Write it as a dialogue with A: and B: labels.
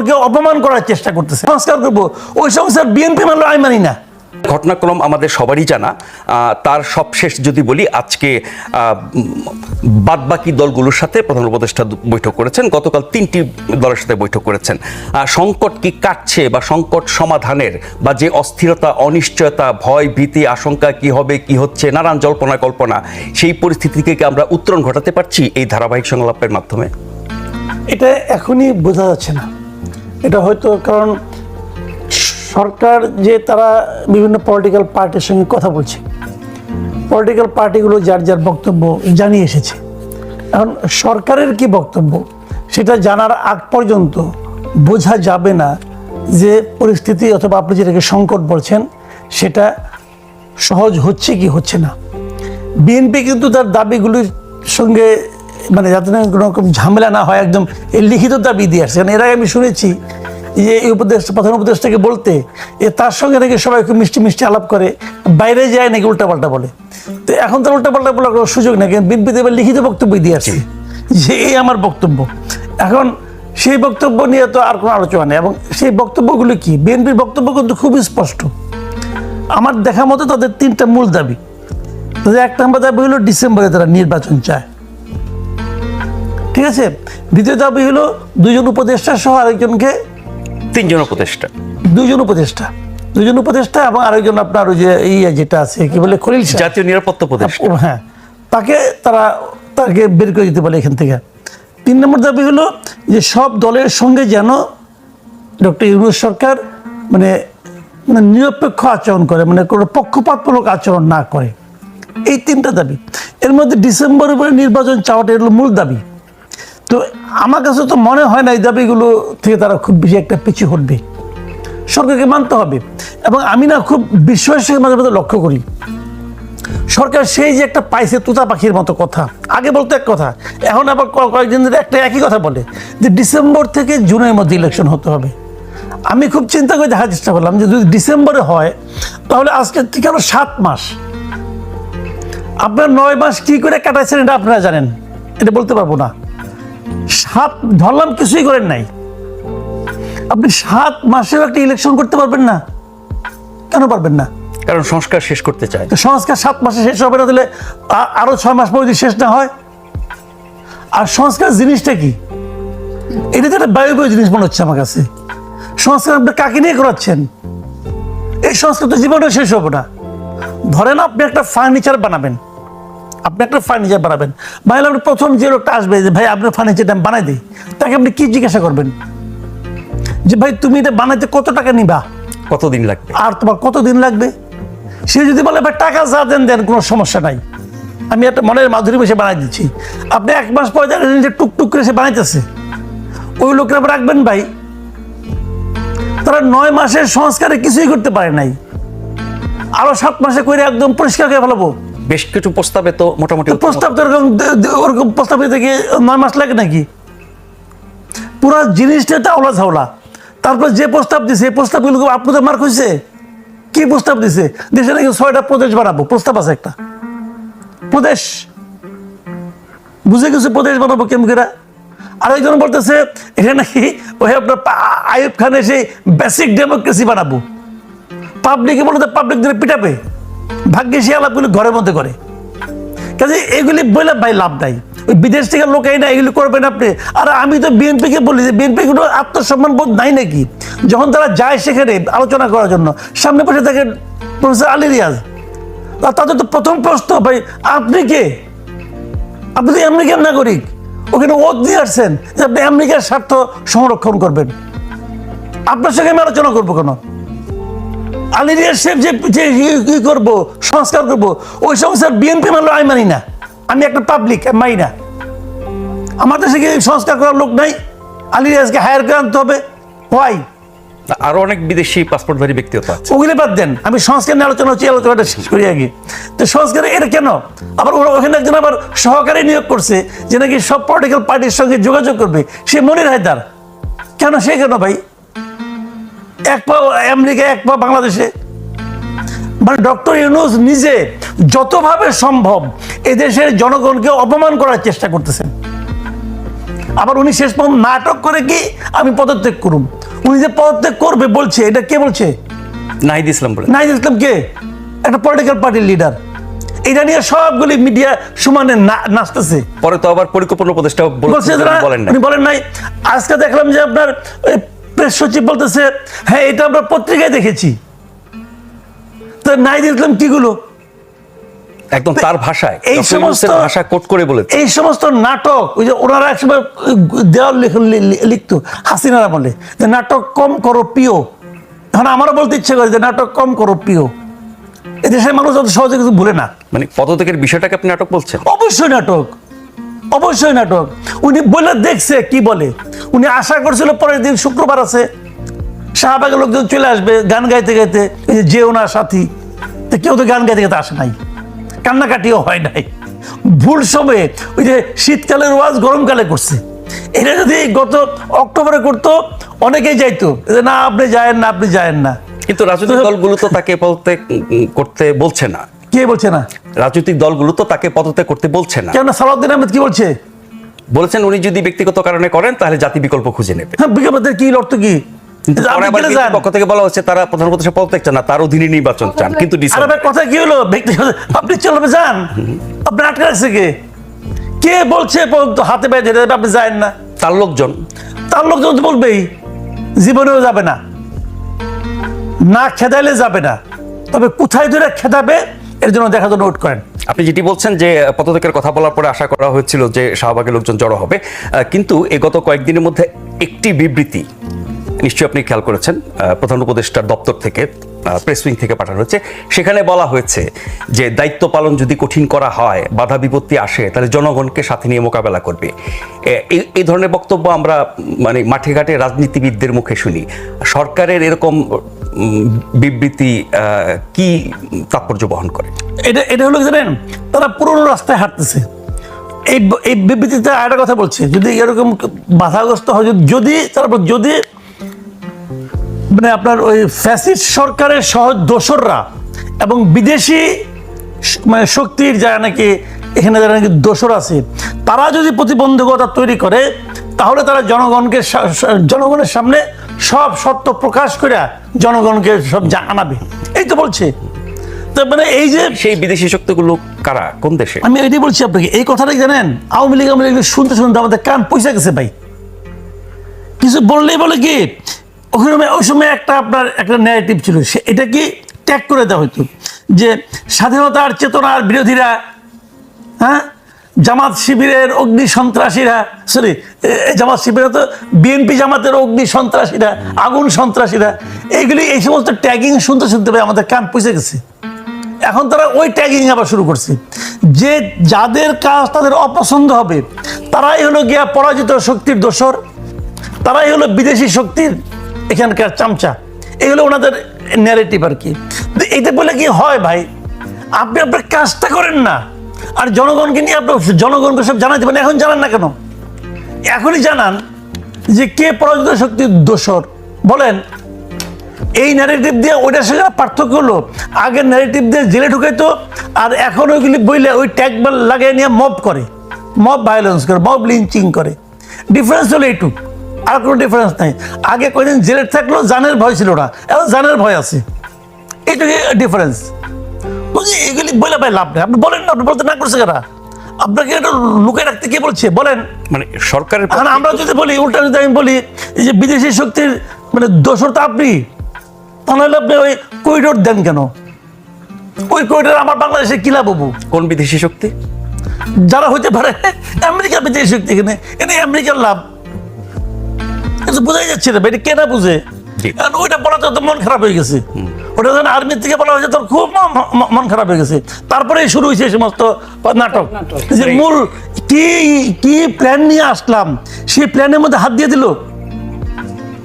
A: জনগণকে অপমান করার চেষ্টা করতেছে। সংস্কার করব। ওই সংস্কার বিএনপি মানলো আমি মানি না।
B: ঘটনাক্রম আমাদের সবারই জানা। তার সবশেষ যদি বলি আজকে বাদ বাকি দলগুলোর সাথে প্রধান উপদেষ্টা বৈঠক করেছেন। গতকাল তিনটি দলের সাথে বৈঠক করেছেন। সংকট কি কাটছে বা সংকট সমাধানের বা যে অস্থিরতা অনিশ্চয়তা ভয় ভীতি আশঙ্কা কি হবে কি হচ্ছে নানান জল্পনা কল্পনা সেই পরিস্থিতি থেকে আমরা উত্তরণ ঘটাতে পারছি এই ধারাবাহিক সংলাপের মাধ্যমে?
A: এটা এখনই বোঝা যাচ্ছে না। এটা হয়তো কারণ সরকার যে তারা বিভিন্ন পলিটিক্যাল পার্টির সঙ্গে কথা বলছে। পলিটিক্যাল পার্টিগুলো যার যার বক্তব্য জানিয়ে এসেছে। এখন সরকারের কি বক্তব্য? সেটা জানার আগ পর্যন্ত বোঝা যাবে না যে পরিস্থিতি অথবা আপনি যেটাকে সংকট বলছেন, সেটা সহজ হচ্ছে কি হচ্ছে না। বিএনপি কিন্তু তার দাবিগুলির সঙ্গে মানে যাতে কোনো রকম ঝামেলা না হয়, একদম লিখিত দাবি দিয়ে আসছে। কারণ এর আগে আমি শুনেছি যে এই উপদেশ, প্রধান উপদেশটাকে বলতে, এ তার সঙ্গে নাকি সবাই মিষ্টি মিষ্টি আলাপ করে, বাইরে যায় নাকি উল্টাপাল্টা বলে। তো এখন তার উল্টাপাল্টা বলার কোনো সুযোগ কারণ বিএনপি এবার লিখিত বক্তব্য দিয়ে যে এই আমার বক্তব্য। এখন সেই বক্তব্য নিয়ে তো আর কোনো আলোচনা নেই, এবং সেই বক্তব্যগুলো কি? বিএনপির বক্তব্য কিন্তু খুবই স্পষ্ট। আমার দেখা মতো তাদের তিনটা মূল দাবি। তাদের এক নম্বর দাবি হলো ডিসেম্বরে তারা নির্বাচন চায়। ঠিক আছে? দ্বিতীয় দাবি হলো দুজন উপদেষ্টা সহ আরেকজনকে
B: তিনজন উপদেষ্টা।
A: দুজন উপদেষ্টা। দুজন উপদেষ্টা এবং আরেকজন আপনার ওই যে এই যেটা আছে কি বলে খলিল
B: জাতীয় নিরাপত্তা উপদেষ্টা।
A: হ্যাঁ। তাকে তারা তাকে বের করে দিতে পারে এখান থেকে। তিন নম্বর দাবি হলো যে সব দলের সঙ্গে যেন ডক্টর ইউনুস সরকার মানে মানে নিরপেক্ষ আচরণ করে মানে কোনো পক্ষপাতমূলক আচরণ না করে। এই তিনটা দাবি। এর মধ্যে ডিসেম্বরের পরে নির্বাচন চাওয়াটা এগুলো মূল দাবি। তো আমার কাছে তো মনে হয় না এই দাবিগুলো থেকে তারা খুব বেশি একটা পিছু হটবে। সরকারকে মানতে হবে। এবং আমি না খুব বিশ্বাসের মাঝে মাঝে লক্ষ্য করি। সরকার সেই যে একটা পাইছে তোতা পাখির মতো কথা। আগে বলতো এক কথা, এখন আবার কয়েকদিন ধরে একটা একই কথা বলে যে ডিসেম্বর থেকে জুনের মধ্যে ইলেকশন হতে হবে। আমি খুব চিন্তা করে দেখার চেষ্টা করলাম যে যদি ডিসেম্বরে হয়, তাহলে আজকের থেকে আরও সাত মাস। আপনার নয় মাস কি করে কাটাইছেন এটা আপনারা জানেন। এটা বলতে পারব না। সাত ধরলাম কিছুই করেন নাই। আপনি সাত মাসেও একটা ইলেকশন করতে পারবেন না। কেন পারবেন না?
B: কারণ সংস্কার শেষ করতে চায়।
A: সংস্কার সাত মাসে শেষ হবে না তাহলে আরও ছয় মাস পরে যদি শেষ না হয়? আর সংস্কার জিনিসটা কি? এটা তো একটা বায়ু বায়ু জিনিস মনে হচ্ছে আমার কাছে। সংস্কার আপনি কাকে নিয়ে করাচ্ছেন? এই সংস্কার তো জীবনে শেষ হবে না। ধরেন আপনি একটা ফার্নিচার বানাবেন। আপনি একটা ফার্নিচার বানাবেন। ভাই আপনি প্রথম যে লোকটা আসবে যে ভাই আপনার ফার্নিচারটা আমি বানাই দিই তাকে আপনি কি জিজ্ঞাসা করবেন? যে ভাই তুমি এটা বানাইতে কত টাকা নিবা?
B: কতদিন লাগবে?
A: আর তোমার কতদিন লাগবে? সে যদি বলে ভাই টাকা যা দেন দেন কোনো সমস্যা নাই। আমি একটা মনের মাধুরী বসে বানাই দিচ্ছি। আপনি এক মাস পরে দেখেন যে টুকটুক করে সে বানাইতেছে। ওই লোকের আবার রাখবেন ভাই। তারা নয় মাসের সংস্কারে কিছুই করতে পারে নাই। আরও সাত মাসে করে একদম পরিষ্কার করে ফেলাবো।
B: বেশ কিছু প্রস্তাবে তো মোটামুটি
A: প্রস্তাব তো দে- ওরকম প্রস্তাব গিয়ে নয় মাস লাগে নাকি? পুরো জিনিসটা তাওলা ঝাওলা। তারপর যে প্রস্তাব দিছে, এই প্রস্তাবগুলো আপনাদের মার্ক হয়েছে কি প্রস্তাব দিছে? দেশে নাকি ছয়টা প্রদেশ বানাবো, প্রস্তাব আছে একটা। প্রদেশ। বুঝে গেছে প্রদেশ বানাবো কেমন করে? আরেকজন বলতেছে এটা নাকি ওই আপনার আইয়ুব খানের সেই বেসিক ডেমোক্রেসি বানাবো। পাবলিকে বলতে পাবলিক দিলে পিটাবে। ভাগ্যে সে আলাপগুলি ঘরের মধ্যে করে। কাজে এগুলি বলে ভাই লাভ নাই। ওই বিদেশ থেকে লোক এই না এগুলি করবেন আপনি। আর আমি তো বিএনপিকে বলি যে, বিএনপি কোনো আত্মসম্মান বোধ নাই নাকি? যখন তারা যায় সেখানে আলোচনা করার জন্য, সামনে বসে থাকেন প্রফেসর আলী রিয়াজ। তাদের তো প্রথম প্রশ্ন, ভাই, আপনি কে? আপনি তো আমেরিকার নাগরিক। ওখানে ওত দিয়ে আসছেন যে, আপনি আমেরিকার স্বার্থ সংরক্ষণ করবেন। আপনার সঙ্গে আমি আলোচনা করব কেন? আলিরিয়া শেফ যে ই- করব সংস্কার করব ওই সংস্কার বিএনপি মানলো আমি মানি না। আমি একটা পাবলিক মানি না। আমার দেশে কি সংস্কার করার লোক নাই? আলিরিয়াজকে হায়ার করে আনতে হবে। হোয়াই
B: আরও অনেক বিদেশি পাসপোর্টধারী ব্যক্তিও তো আছে।
A: ওগুলি বাদ দেন। আমি সংস্কার নিয়ে আলোচনা হচ্ছে আলোচনাটা শেষ করি আগে। তো সংস্কার এটা কেন? আবার ওরা ওখানে একজন আবার সহকারী নিয়োগ করছে যে নাকি সব পলিটিক্যাল পার্টির সঙ্গে যোগাযোগ করবে সে মনির হায়দার। কেন সে কেন ভাই? এক পা আমেরিকা এক পা বাংলাদেশে। মানে ডক্টর ইউনুস নিজে যতভাবে সম্ভব এদেশের জনগণকে অপমান করার চেষ্টা করতেছেন। আবার উনি শেষ পর্যন্ত নাটক করে কি আমি পদত্যাগ করুন উনি যে পদত্যাগ করবে বলছে এটা কে বলছে?
B: নাহিদ ইসলাম বলে।
A: নাহিদ ইসলাম কে? একটা পলিটিক্যাল পার্টির লিডার এটা নিয়ে সবগুলি মিডিয়া সমানে নাচতেছে।
B: পরে তো আবার পরিকল্পনা উপদেষ্টা বলেন
A: নাই। আজকে দেখলাম যে আপনার প্রেস সচিব বলতেছে হ্যাঁ এটা আমরা পত্রিকায় দেখেছি। তো নাহিদ ইসলাম কিগুলো?
B: একদম তার ভাষায়
A: এই সমস্ত-
B: ভাষা কোট করে বলেছে।
A: এই সমস্ত নাটক ওই যে ওনারা একসময় দেওয়াল লিখতো হাসিনারা বলে যে নাটক কম করো প্রিয় এখন আমারও বলতে ইচ্ছে করে যে নাটক কম করো প্রিয় এদেশের মানুষ অত সহজে কিছু ভুলে না।
B: মানে পদত্যাগের বিষয়টাকে আপনি নাটক বলছেন?
A: অবশ্যই নাটক অবশ্যই নাটক। উনি বলে দেখছে কি বলে? উনি আশা করছিল পরের দিন শুক্রবার আছে। শাহবাগের লোকজন চলে আসবে গান গাইতে গাইতে এই যে যে ওনার সাথী। তো কেউ তো গান গাইতে গাইতে আসে নাই। কান্নাকাটিও হয় নাই। ভুল সময়ে ওই যে শীতকালের ওয়াজ গরমকালে করছে। এটা যদি গত অক্টোবরে করতো অনেকেই যাইতো। যে না আপনি যায়েন না আপনি যায়েন না।
B: কিন্তু রাজনৈতিক দলগুলো তো তাকে পদত্যাগ উম, করতে বলছে না।
A: কে বলছে না?
B: রাজনৈতিক দলগুলো তো তাকে পদত্যাগ করতে বলছে না।
A: কেন সালাউদ্দিন আহমেদ কি বলছে?
B: বলেছেন উনি যদি ব্যক্তিগত কারণে করেন তাহলে জাতি বিকল্প খুঁজে নেবে।
A: হ্যাঁ বিজ্ঞাপনের কি অর্থ কি।
B: পক্ষ থেকে বলা হচ্ছে তারা প্রধান উপদেষ্টা পদত্যাগ চান না তার অধীনে নির্বাচন চান। কিন্তু
A: আরে
B: ডিসেম্বর
A: ভাই কথা কি হলো? ব্যক্তিগত আপনি চলবে যান। আপনি আটকে রাখছে কে? কে বলছে হাতে পায়ে আপনি যায়েন না।
B: তার লোকজন।
A: তার লোকজন তো বলবেই জীবনেও যাবে না। না খেদাইলে যাবে না। তবে কোথায় ধরে খেদাবে? এর জন্য দেখা জন্য নোট করেন।
B: আপনি যেটি বলছেন যে পদত্যাগের কথা বলার পরে আশা করা হয়েছিল যে শাহবাগের লোকজন জড়ো হবে কিন্তু এ গত কয়েকদিনের মধ্যে একটি বিবৃতি নিশ্চয়ই আপনি খেয়াল করেছেন প্রধান উপদেষ্টার দপ্তর থেকে প্রেস উইং থেকে পাঠানো হয়েছে। সেখানে বলা হয়েছে যে দায়িত্ব পালন যদি কঠিন করা হয়, বাধা বিপত্তি আসে, তাহলে জনগণকে সাথে নিয়ে মোকাবেলা করবে। এই ধরনের বক্তব্য আমরা মানে মাঠে ঘাটে রাজনীতিবিদদের মুখে শুনি। সরকারের এরকম বিবৃতি কি তাৎপর্য বহন করে?
A: এটা এটা হলো জানেন? তারা পুরনো রাস্তায় হাঁটতেছে। এই এই বিবৃতিতে আরেকটা কথা বলছে, যদি এরকম বাধাগ্রস্ত হয়, যদি- তারপর যদি মানে আপনার ওই ফ্যাসিস্ট সরকারের সহজ দোসররা এবং বিদেশি মানে শক্তির যারা নাকি, এখানে যারা নাকি দোসর আছে, তারা যদি প্রতিবন্ধকতা তৈরি করে, তাহলে তারা জনগণকে জনগণের সামনে সব সত্য প্রকাশ করে জনগণকে সব জানাবে। এই তো বলছে। তো মানে এই যে
B: সেই বিদেশি শক্তিগুলো কারা? কোন দেশে?
A: আমি এটাই বলছি আপনাকে। এই কথাটা কি জানেন? আওয়ামী লীগ আওয়ামী লীগ শুনতে শুনতে আমাদের কান পয়সা গেছে ভাই। কিছু বললেই বলে কি ওখানে ওই সময় একটা আপনার একটা ন্যারেটিভ ছিল সে এটা কি ত্যাগ করে দেওয়া হতো যে স্বাধীনতার চেতনার বিরোধীরা হ্যাঁ জামাত শিবিরের অগ্নি সন্ত্রাসীরা সরি জামাত শিবিরে তো বিএনপি জামাতের অগ্নি সন্ত্রাসীরা, আগুন সন্ত্রাসীরা, এইগুলি এই সমস্ত ট্যাগিং শুনতে শুনতে ভাই আমাদের কান পয়সা গেছে। এখন তারা ওই ট্যাগিং আবার শুরু করছে। যে যাদের কাজ তাদের অপছন্দ হবে, তারাই হলো গিয়া পরাজিত শক্তির দোসর তারাই হলো বিদেশি শক্তির এখানকার চামচা। এগুলো ওনাদের ন্যারেটিভ আর কি। এটা বলে কি হয় ভাই? আপনি আপনার কাজটা করেন না। আর জনগণকে নিয়ে আপনার জনগণকে সব জানাতে পারেন। এখন জানান না কেন? এখনই জানান যে কে পরাজিত শক্তির দোষর। বলেন, এই ন্যারেটিভ দিয়ে ওইটার সঙ্গে পার্থক্য হলো। আগের ন্যারেটিভ দিয়ে জেলে ঢুকাইতো, আর এখন ওইগুলি বইলে ওই ট্যাগ লাগিয়ে নিয়ে মব করে। মব ভায়োলেন্স করে মব লিঞ্চিং করে। ডিফারেন্স হলো এইটুক। আর কোনো ডিফারেন্স নাই। আগে কয়দিন জেলে থাকল, জানের ভয় ছিল না এখন জানের ভয় আছে। এইটুকু ডিফারেন্স এগুলি বলে ভাই লাভ নেই। আপনি বলেন না আপনি বলতে না করছে কারা? আপনাকে এটা লুকিয়ে রাখতে কে বলছে? বলেন।
B: মানে সরকারের
A: আমরা যদি বলি উল্টা যদি আমি বলি এই যে বিদেশি শক্তির মানে দোষর তো আপনি তাহলে আপনি ওই করিডোর দেন কেন? ওই করিডোর আমার বাংলাদেশে কিলা বাবু
B: কোন বিদেশি শক্তি?
A: যারা হইতে পারে আমেরিকা বিদেশি শক্তি এখানে এনে আমেরিকার লাভ। কিন্তু বোঝাই যাচ্ছে না এটা কেনা বুঝে। কারণ ওইটা বলাতে তো মন খারাপ হয়ে গেছে। ওটা যখন আর্মির থেকে বলা হয়েছে তোর খুব মন খারাপ হয়ে গেছে। তারপরে শুরু হয়েছে সমস্ত নাটক। যে মূল কি কি প্ল্যান নিয়ে আসলাম সেই প্ল্যানের মধ্যে হাত দিয়ে দিল।